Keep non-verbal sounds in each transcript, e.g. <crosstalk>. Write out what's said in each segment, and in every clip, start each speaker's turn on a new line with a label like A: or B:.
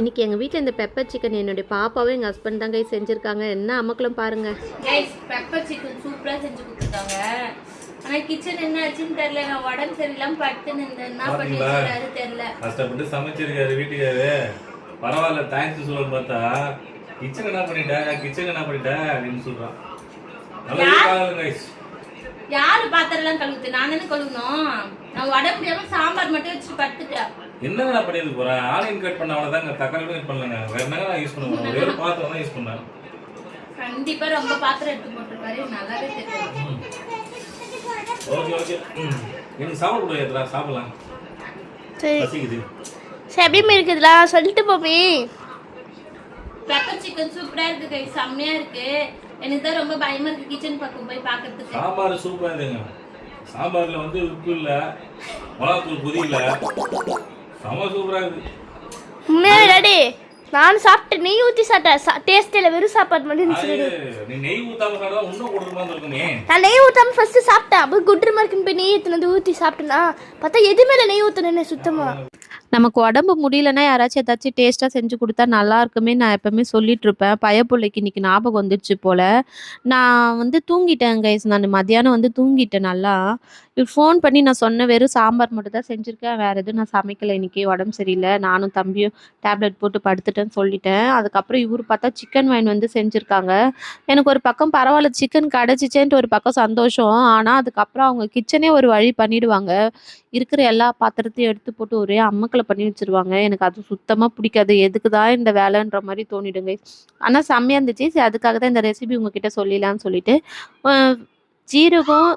A: இன்றைக்கி எங்கள் வீட்டில் இந்த பெப்பர் சிக்கன் என்னுடைய பாப்பாவும் எங்கள் ஹஸ்பண்ட் தான் கை செஞ்சுருக்காங்க. என்ன அமக்கலம் பாருங்கள்
B: பெப்பர் சிக்கன் சூப்பரா செஞ்சு கொடுத்துருக்காங்க. ஆனா கிச்சன் என்ன ஆச்சுன்னு தெரியல. நான் உடம்பு சரியில்லாம படுத்துன்னு இருந்தேன். தெரியல.
C: கஷ்டப்பட்டு சமைச்சிருக்காரு வீட்டுக்காரு. பரவாயில்ல தேங்க்ஸ் சொல்லணும்னு பார்த்தா. கிச்சன் என்ன பண்ணிட்ட? கிச்சன் என்ன பண்ணிட்ட? அப்படின்னு சொல்றான். நல்லா இருக்காங்க கைஸ்
B: யாரு பாத்திரம் எல்லாம் கழுவுது? நான் தானே கழுவணும் நான் உடம்பு முடியாம சாம்பார் மட்டும் வச்சு படுத்துட்டேன்.
C: என்னங்க நான் பண்ணிட்டு போறேன் ஆனியன் கட் பண்ண அவ்வளவுதாங்க தக்காளி கூட கட் பண்ணலங்க. வேற என்னங்க நான் யூஸ் பண்ணுவேன் ஒரே ஒரு பாத்திரம் தான் யூஸ் பண்ணேன்.
B: கண்டிப்பா ரொம்ப பாத்திரம் எடுத்து போட்டிருக்காரு நல்லாவே தெரியும்.
C: Okay okay. ம். எனக்கு சாப்பிட முடியாதுடா சாப்பிடலாம்.
D: சரி.
C: பசிக்குது.
D: சரி எப்படி இருக்குதுலா சொல்லிட்டு போமே.
B: பெப்பர் சிக்கன் சூப்பரா இருக்கு கை செம்மையா இருக்கு. எனக்கு தான் ரொம்ப பயமா இருக்கு கிச்சன் பக்கம் போய் பாக்குறதுக்கு
C: சாம்பார் சூப்பரா இருக்குங்க சாம்பார்ல வந்து உப்பு இல்ல. மிளகாத்தூள் புதி இல்ல. செம சூப்பரா இருக்கு
D: உண்மையா டாடி நான் சாப்பிட்டேன் நெய் ஊற்றி சாப்பிட்டேன். டேஸ்ட் இல்லை வெறும் சாப்பாடு மட்டும் இருந்துச்சு
C: நீ நெய் ஊத்தாம சாப்பிட்டா இன்னும் கொடுக்குமா இருக்குமே.
D: நான் நெய் ஊற்றாம ஃபர்ஸ்ட் சாப்பிட்டேன். அப்போ குட்ரு இருக்குன்னு போய் நெய் ஊற்றினது ஊற்றி சாப்பிட்டேனா? பார்த்தா இல்லை நெய் ஊற்றினேன் சுத்தமா.
A: நமக்கு உடம்பு முடியலன்னா யாராச்சும் ஏதாச்சும் டேஸ்ட்டாக செஞ்சு கொடுத்தா நல்லா இருக்குமே நான் எப்பவுமே சொல்லிட்டு இருப்பேன். பயப்பிள்ளைக்கு இன்னைக்கு ஞாபகம் வந்துடுச்சு போல. நான் வந்து தூங்கிட்டேன் கைஸ் நான் மத்தியானம் வந்து தூங்கிட்டேன் நல்லா. ஃபோன் பண்ணி நான் சொன்ன வெறும் சாம்பார் மட்டும் தான் செஞ்சுருக்கேன். வேறு எதுவும் நான் சமைக்கலை இன்னைக்கு. உடம்பு சரியில்லை. நானும் தம்பியும் டேப்லெட் போட்டு படுத்துட்டேன்னு சொல்லிட்டேன். அதுக்கப்புறம் இவர் பார்த்தா சிக்கன் வாங்கி வந்து செஞ்சுருக்காங்க. எனக்கு ஒரு பக்கம் பரவாயில்ல சிக்கன் கிடச்சிச்சேன்ட்டு ஒரு பக்கம் சந்தோஷம். ஆனால் அதுக்கப்புறம் அவங்க கிச்சனே ஒரு வழி பண்ணிடுவாங்க. இருக்கிற எல்லா பாத்திரத்தையும் எடுத்து போட்டு ஒரே அம்மக்களை பண்ணி வச்சிருவாங்க. எனக்கு அது சுத்தமாக பிடிக்காது. எதுக்கு தான் இந்த வேலைன்ற மாதிரி தோணிடுங்க. ஆனால் செம்மையாக இருந்துச்சு. சரி அதுக்காக தான் இந்த ரெசிபி உங்ககிட்ட சொல்லிடலான்னு சொல்லிட்டு. ஜீரகம்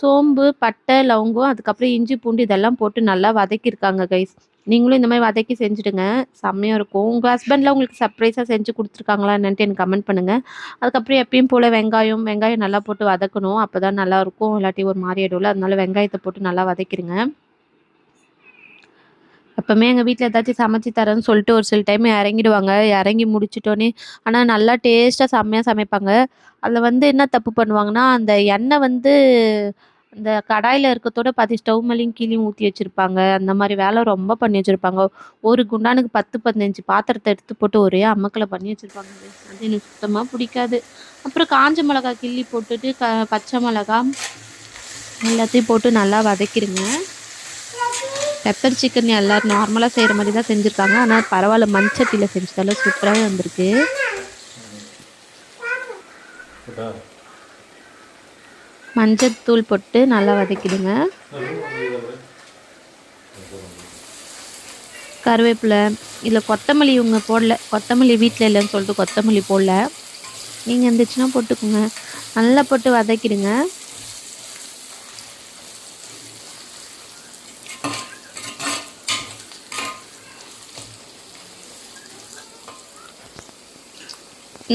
A: சோம்பு பட்டை லவங்கம் அதுக்கப்புறம் இஞ்சி பூண்டு இதெல்லாம் போட்டு நல்லா வதக்கியிருக்காங்க கைஸ் நீங்களும் இந்த மாதிரி வதக்கி செஞ்சுடுங்க. செம்மையாக இருக்கும். உங்கள் ஹஸ்பண்டில் உங்களுக்கு சர்ப்ரைஸாக செஞ்சு கொடுத்துருக்காங்களா என்னன்ட்டு எனக்கு கமெண்ட் பண்ணுங்கள் அதுக்கப்புறம் எப்பயும் போல் வெங்காயம் வெங்காயம் நல்லா போட்டு வதக்கணும். அப்போ தான் நல்லாயிருக்கும் இல்லாட்டி ஒரு மாதிரி ஆயிடும்ல. அதனால வெங்காயத்தை போட்டு நல்லா வதக்கிடுங்க எப்பவுமே எங்கள் வீட்டில் ஏதாச்சும் சமைச்சு தரேன்னு சொல்லிட்டு ஒரு சில டைம் இறங்கிடுவாங்க. இறங்கி முடிச்சிட்டோன்னே ஆனால் நல்லா டேஸ்ட்டாக செம்மையாக சமைப்பாங்க. அதில் வந்து என்ன தப்பு பண்ணுவாங்கன்னா அந்த எண்ணெய் வந்து இந்த கடாயில் இருக்கத்தோட பாதி ஸ்டவ் மேலேயும் கீழேயும் ஊற்றி வச்சுருப்பாங்க. அந்த மாதிரி வேலை ரொம்ப பண்ணி வச்சுருப்பாங்க. ஒரு குண்டானுக்கு பத்து பதினஞ்சு பாத்திரத்தை எடுத்து போட்டு ஒரே அம்மக்களை பண்ணி வச்சுருப்பாங்க. அது எனக்கு சுத்தமாக பிடிக்காது. அப்புறம் காஞ்ச மிளகா கிள்ளி போட்டுட்டு க பச்சை மிளகா எல்லாத்தையும் போட்டு நல்லா வதக்கிடுங்க பெப்பர் சிக்கன் எல்லோரும் நார்மலாக செய்கிற மாதிரி தான் செஞ்சுருக்காங்க. ஆனால் பரவாயில்ல மண்சட்டியில் செஞ்சதால சூப்பராகவே வந்திருக்கு. மஞ்சத்தூள் போட்டு நல்லா வதக்கிடுங்க. கருவேப்பிலை இல்லை கொத்தமல்லி இவங்க போடல. கொத்தமல்லி வீட்டில் இல்லைன்னு சொல்லிட்டு கொத்தமல்லி போடல. நீங்கள் இருந்துச்சுன்னா போட்டுக்கோங்க. நல்லா போட்டு வதக்கிடுங்க.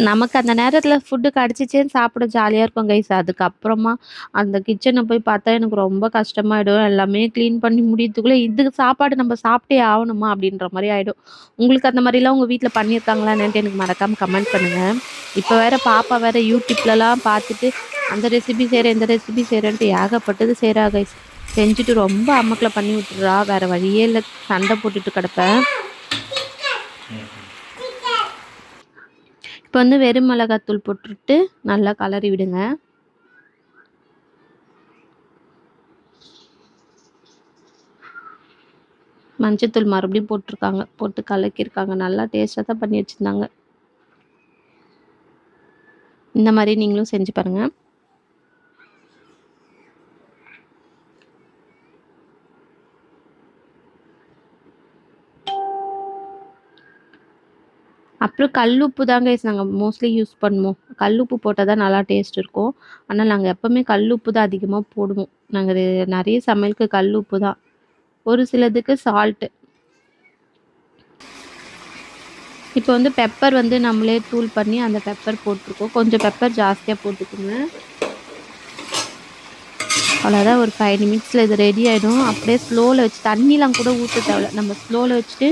A: நமக்கு அந்த நேரத்தில் ஃபுட்டு கிடச்சிச்சேன்னு சாப்பிட ஜாலியாக இருக்கும் கைஸ் அதுக்கப்புறமா அந்த கிச்சனை போய் பார்த்தா எனக்கு ரொம்ப கஷ்டமாயிடும். எல்லாமே க்ளீன் பண்ணி முடியறதுக்குள்ளே இதுக்கு சாப்பாடு நம்ம சாப்பிட்டே ஆகணுமா அப்படின்ற மாதிரி ஆகிடும் உங்களுக்கு அந்த மாதிரிலாம் உங்கள் வீட்டில் பண்ணியிருக்காங்களானேன்ட்டு எனக்கு மறக்காமல் கமெண்ட் பண்ணுங்கள் இப்போ வேறு பாப்பா வேறு யூடியூப்லலாம் பார்த்துட்டு அந்த ரெசிபி செய்கிறேன் இந்த ரெசிபி செய்கிறேன்ட்டு ஏகப்பட்டது செய்கிறா கைஸ் செஞ்சுட்டு ரொம்ப அம்மக்களை பண்ணி விட்டுறா. வேறு வழியே இல்லை. சண்டை போட்டுட்டு கிடப்பேன். இப்போ வந்து வெறும் மிளகாத்தூள் போட்டுட்டு நல்லா கலரி விடுங்க. மஞ்சத்தூள் மறுபடியும் போட்டிருக்காங்க போட்டு கலக்கியிருக்காங்க. நல்லா டேஸ்ட்டாக தான் பண்ணி வச்சுருந்தாங்க. இந்த மாதிரி நீங்களும் செஞ்சு பாருங்கள் அப்புறம் கல்லுப்பு தாங்க நாங்கள் மோஸ்ட்லி யூஸ் பண்ணுவோம். கல்லுப்பு போட்டால் தான் நல்லா டேஸ்ட் இருக்கும். ஆனால் நாங்கள் எப்போவுமே கல்லுப்பு தான் அதிகமாக போடுவோம். நாங்கள் நிறைய சமையலுக்கு கல்லுப்பு தான். ஒரு சிலதுக்கு சால்ட்டு இப்போ வந்து பெப்பர் வந்து நம்மளே தூள் பண்ணி அந்த பெப்பர் போட்டிருக்கோம். கொஞ்சம் பெப்பர் ஜாஸ்தியாக போட்டுக்கோங்க. அவ்வளோதான் ஒரு ஃபைவ் நிமிட்ஸில் இது ரெடி ஆகிடும் அப்படியே ஸ்லோவில் வச்சு தண்ணிலாம் கூட ஊற்ற தேவையில்ல. நம்ம ஸ்லோவில் வச்சுட்டு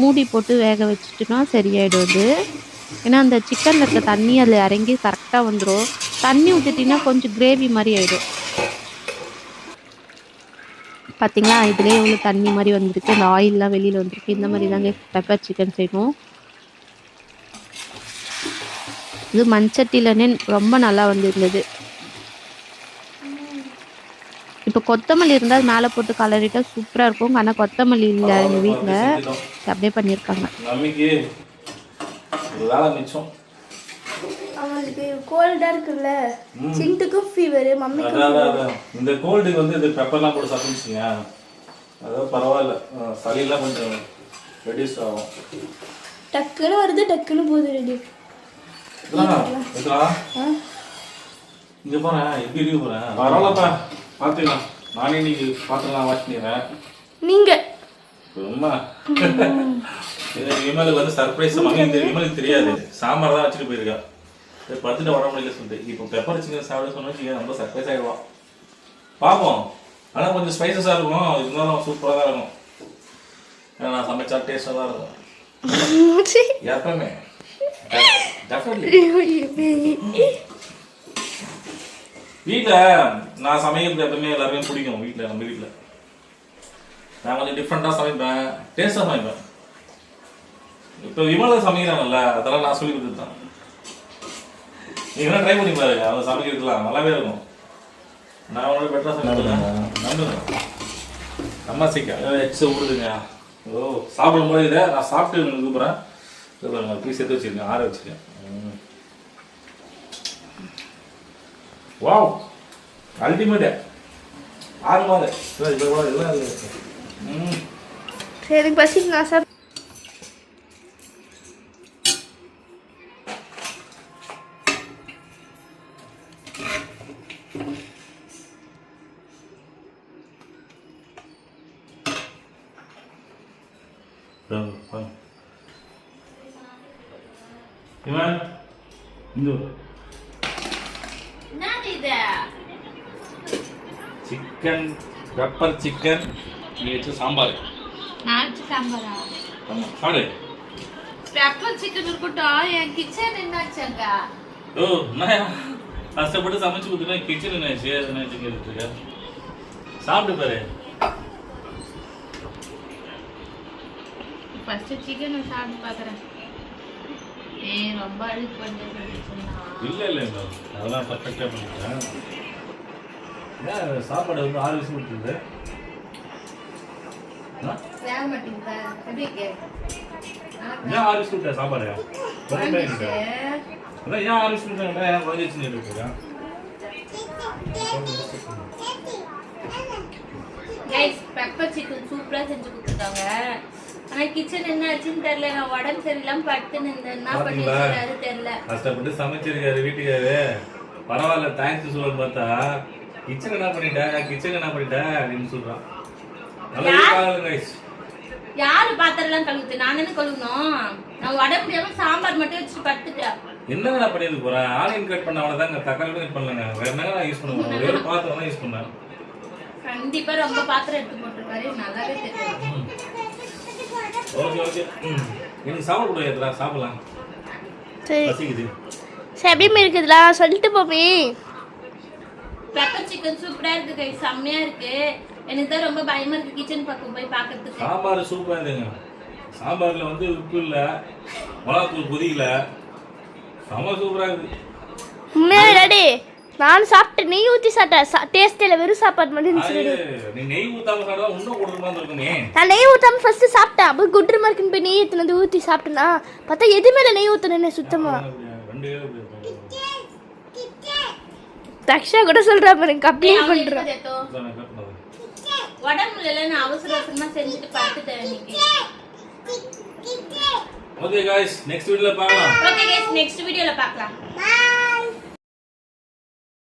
A: மூடி போட்டு வேக வச்சுட்டோம்னா சரியாயிடும் அது. ஏன்னா அந்த சிக்கனில் இருக்க தண்ணி அதில் இறங்கி கரெக்டாக வந்துடும் தண்ணி ஊற்றிட்டிங்கன்னா கொஞ்சம் கிரேவி மாதிரி ஆகிடும் பார்த்தீங்களா இதுலேயே எவ்வளோ தண்ணி மாதிரி வந்திருக்கு. இந்த ஆயிலெலாம் வெளியில் வந்திருக்கு. இந்த மாதிரி தாங்க பெப்பர் சிக்கன் செய்யணும். இது மண்சட்டிலனே ரொம்ப நல்லா வந்திருந்தது. இப்போ கொத்தமல்லி இருந்தால் மேலே போட்டு கலரிட்டா சூப்பராக இருக்கும். ஆனால் கொத்தமல்லி இல்லை எங்கள் வீட்டில் அப்படியே பண்ணியிருக்காங்க
C: மம்மிக்கு
D: அவங்களுக்கு கோல்டா இருக்குல்ல? சிண்டுக்கும் ஃபீவர் மம்மிக்கும்
C: அதான், அதான், அதான். இந்த கோல்டுக்கு வந்து இந்த பெப்பர்லாம் போட்டு சாப்பிட்டுச்சிங்க அதாவது பரவாயில்ல. சளியெல்லாம் கொஞ்சம் ரெடியூஸ் ஆகும்.
D: டக்குன்னு வருது டக்குன்னு போகுது ரெடி
C: இதெல்லாம் இதெல்லாம். இங்க போறேன் எப்படி போறேன் பரவாயில்லப்பா. பாத்துக்கலாம் நானே இன்னைக்கு பாத்திரலாம் வாஷ் பண்ணிடுறேன்.
D: நீங்க.
C: இது விமலுக்கு வந்து சர்ப்ரைஸ் மம்மி இந்த விமலுக்கு தெரியாது. சாம்பார் தான் வச்சுட்டு போயிருக்கா. பத்துட்டு வர முடியல சொல்லிட்டு. இப்போ பெப்பர் சிக்கன் சாப்பிட சொன்னா ரொம்ப சர்ப்ரைஸ் ஆயிடுவான் பார்ப்போம். ஆனா கொஞ்சம் ஸ்பைசஸாக இருக்கும். இருந்தாலும் சூப்பராக தான் இருக்கும். ஏன்னா நான் சமைச்சா டேஸ்டாக தான் இருக்கும். <laughs> எப்பவுமே. <laughs> டெஃபினெட்லி வீட்டில் நான் சமைக்கிறது எப்பவுமே எல்லாருமே பிடிக்கும் வீட்டில் நம்ம வீட்டில் நான் கொஞ்சம் டிஃப்ரெண்ட்டாக சமைப்பேன் டேஸ்ட்டாக சமைப்பேன். இப்போ விமலா சமைக்கிறாங்கல்ல அதெல்லாம் நான் சொல்லி கொடுத்துருந்தேன் நீங்க வேணா ட்ரை பண்ணி பாருங்க அவங்க சமைக்கிறதுலாம் நல்லாவே இருக்கும். நான் உங்களோட பெட்டராக சமைப்பேன். நம்புங்க அம்மா சீக்கிரம் எக்ஸ் விடுதுங்க ஓ சாப்பிடும் போது இதை. நான் சாப்பிட்டு உங்களுக்கு கூப்பிட்றேன். பாருங்க பீஸ் எடுத்து வச்சிருக்கேன் ஆற வச்சிருக்கேன். வாவ் அல்டிமேட் ஆறு மாதம் இப்போ கூட எல்லாம் இருக்கு. ம்.
D: சரி எனக்கு பசிக்கு நான் சாப்பிட்டு
C: வாங்க, வாங்க. இவன் இந்த. சிக்கன் பெப்பர் சிக்கன் நீ வச்சு சாம்பார்.
B: நாட்டு சாம்பாரா?
C: ஆமாம் சாடு
B: பெப்பர் சிக்கன் இருக்கட்டும். என் கிச்சன் என்னாச்சாங்க?
C: ஓ நான் கஷ்டப்பட்டு சமைச்சு கொடுத்துட்டா கிச்சன் என்ன சேர் என்ன சிக்கன் இருக்க? சாப்பிட்டு பாரு.
B: ஃபர்ஸ்ட் சிக்கன் சாப்பிட்டு பார்க்குறேன் ஏய் ரொம்ப அழுக்கு
C: இல்லை இல்லை இல்லை. அதெல்லாம் பர்ஃபெக்டாக பண்ணிக்கிறேன் ஏன் சாப்பாடு வந்து ஆறு
B: இருக்கு?
C: ஏன் ஆறு கொடுத்தா சாப்பாடு? அதான் ஏன் ஆறு கொடுத்தாங்க ஏன் குழந்தை வச்சு இருக்கா?
B: கைஸ் பெப்பர் சிக்கன் சூப்பரா செஞ்சு கொடுத்துருக்காங்க. ஆனா கிச்சன் என்ன ஆச்சுன்னு தெரியல. நான் உடம்பு சரியில்லாம படுத்துன்னு இருந்தேன் என்ன பண்ணி
C: பாத்தீங்களா?
B: வச்சிருக்காரு தெரியல.
C: கஷ்டப்பட்டு சமைச்சிருக்காரு வீட்டுக்காரு. பரவாயில்ல தேங்க்ஸ் சொல்லணும்னு பார்த்தா கிச்சன் என்ன பண்ணிட்ட? கிச்சன் என்ன பண்ணிட்ட? அப்படின்னு சொல்றான்.
B: யாரு? பாத்திரம் எல்லாம் கழுவுது? நான் தானே கழுவணும் நான் உடம்பு முடியாம சாம்பார் மட்டும் வச்சுட்டு படுத்துட்டேன்.
C: என்னங்க நான் பண்ணிட்டு போறேன் ஆனியன் கட் பண்ண தக்காளி கூட கட் பண்ணலங்க. வேற என்னங்க நான் யூஸ் பண்ணுவேன் ஒரு பாத்திரம் தான் யூஸ் பண்ணேன்.
B: கண்டிப்பா ரொம்ப பாத்திரம் எடுத்து போட்டிருக்காரு. நல்லாவே தெரியும்.
C: Okay okay. ம். எனக்கு சாப்பிட கூடாது சாப்பிடலாம்.
D: சரி.
C: பசிக்குது.
D: சரி எப்படி இருக்குதுலாம் சொல்லிட்டு போப்பி
B: பெப்பர் சிக்கன் சூப்பரா இருக்கு கை செம்மையா இருக்கு. எனக்கு தான் ரொம்ப பயமா இருக்கு கிச்சன் பக்கம் போய் பாக்கிறதுக்கு
C: சாம்பார் சூப்பரா இருந்துங்க சாம்பார்ல வந்து உப்பு இல்ல. மிளகாத்தூள் கொதிக்கல. செம்ம சூப்பரா இருக்கு.
D: உண்மையாவே டாடி நான் சாப்பிட்டேன் நெய் ஊற்றி சாப்பிட்டேன் டேஸ்ட் இல்லை வெறும் சாப்பாடு மட்டும் இருந்துச்சு.
C: நெய் ஊத்தாம சாப்பிட்டா இன்னும் கொடுக்குற மாதிரி இருக்குமே.
D: நான் நெய் ஊத்தாம ஃபர்ஸ்ட் சாப்பிட்டேன். அப்போ குட்ரு மார்க்குன்னு போய் நெய் ஊற்றினது ஊற்றி சாப்பிட்டேனா பார்த்தா எது மேலே நெய் ஊற்றணுன்னு சுத்தமா.
C: ரெண்டு பேரும் இப்படி இருப்பாங்க.
D: தக்ஷா கூட சொல்றா பாருங்க
C: cut பண்ணது.
B: உடம்புல இல்ல நான் அவசர அவசரமா செஞ்சுட்டு படுத்துட்டேன் இன்னைக்கு.
C: ஓகே காய்ஸ் நெக்ஸ்ட் வீடியோல பார்க்கலாம்.
B: ஓகே கைஸ் நெக்ஸ்ட் வீடியோல பார்க்கலாம்.